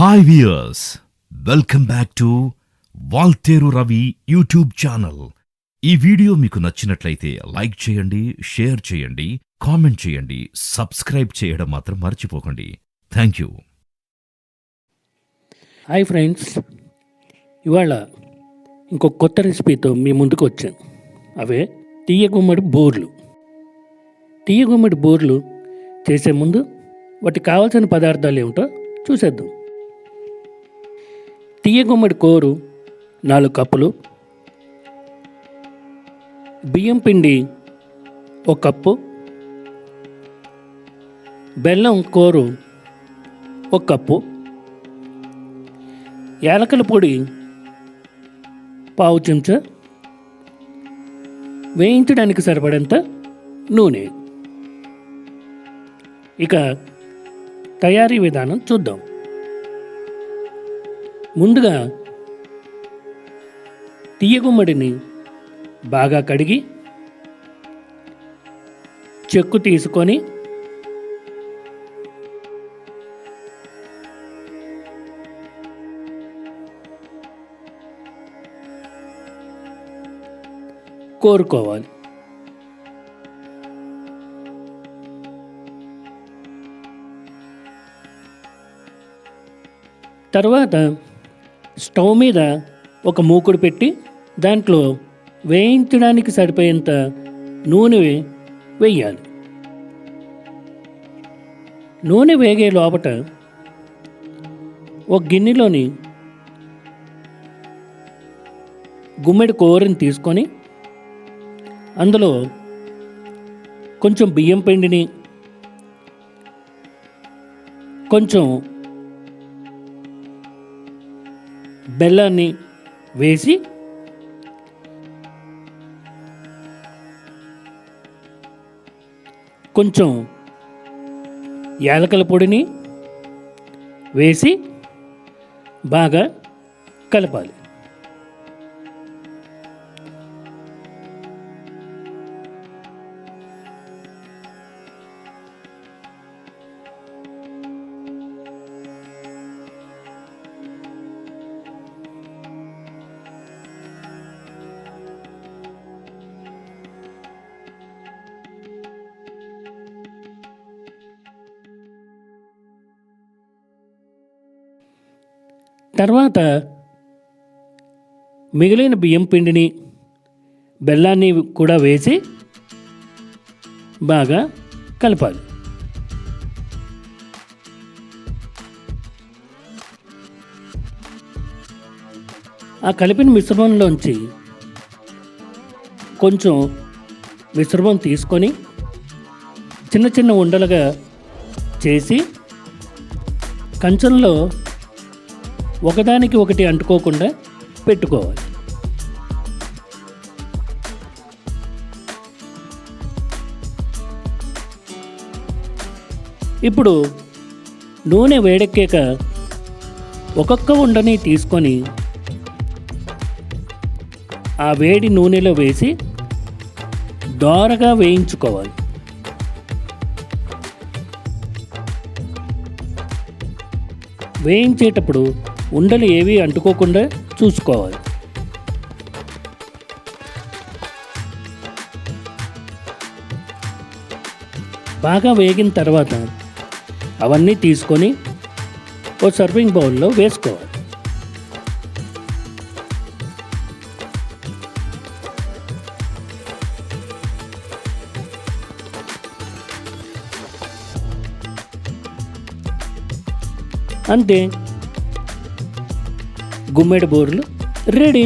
Hi viewers welcome back to Waltair Ravi YouTube channel ఈ video మీకు నచ్చినట్లయితే like చేయండి షేర్ చేయండి కామెంట్ చేయండి సబ్స్క్రైబ్ చేయడం మాత్రం మర్చిపోకండి. థ్యాంక్ యూ హాయ్ ఫ్రెండ్స్ ఇవాళ ఇంకో కొత్త రెసిపీతో మీ ముందుకు వచ్చాను. అవే తీయగుమ్మడి బోర్లు. తీయగుమ్మడి బోర్లు చేసే ముందు వాటికి కావాల్సిన పదార్థాలు ఏమిటో చూసేద్దాం. తీయగుమ్మడి కోరు నాలుగు కప్పులు. బియ్యం పిండి ఒక కప్పు. బెల్లం కోరు ఒక కప్పు. యాలకల పొడి పావు చెంచా. వేయించడానికి సరిపడంత నూనె. ఇక తయారీ విధానం చూద్దాం. ముందుగా తీయగుమ్మడిని బాగా కడిగి చెక్కు తీసుకొని కోరుకోవాలి. తర్వాత స్టవ్ మీద ఒక మూకుడు పెట్టి దాంట్లో వేయించడానికి సరిపోయేంత నూనె వేయాలి. నూనె వేగే లోపట ఒక గిన్నెలోని గుమ్మడి కూరని తీసుకొని అందులో కొంచెం బియ్యం పిండిని కొంచెం బెల్లాన్ని వేసి కొంచెం యాలకల పొడిని వేసి బాగా కలపాలి. తర్వాత మిగిలిన బియ్యం పిండిని బెల్లాన్ని కూడా వేసి బాగా కలపాలి. ఆ కలిపిన మిశ్రమంలోంచి కొంచెం మిశ్రమం తీసుకొని చిన్న చిన్న ఉండలుగా చేసి కంచంలో ఒకదానికి ఒకటి అంటుకోకుండా పెట్టుకోవాలి. ఇప్పుడు నూనె వేడెక్కాక ఒక్కొక్క ఉండని తీసుకొని ఆ వేడి నూనెలో వేసి దోరగా వేయించుకోవాలి. వేయించేటప్పుడు ఉండలు ఏవి అంటుకోకుండా చూసుకోవాలి. బాగా వేగిన తర్వాత అవన్నీ తీసుకొని ఓ సర్వింగ్ బౌల్లో వేసుకోవాలి. అంతే. గుమ్మడి బోర్లు రెడీ.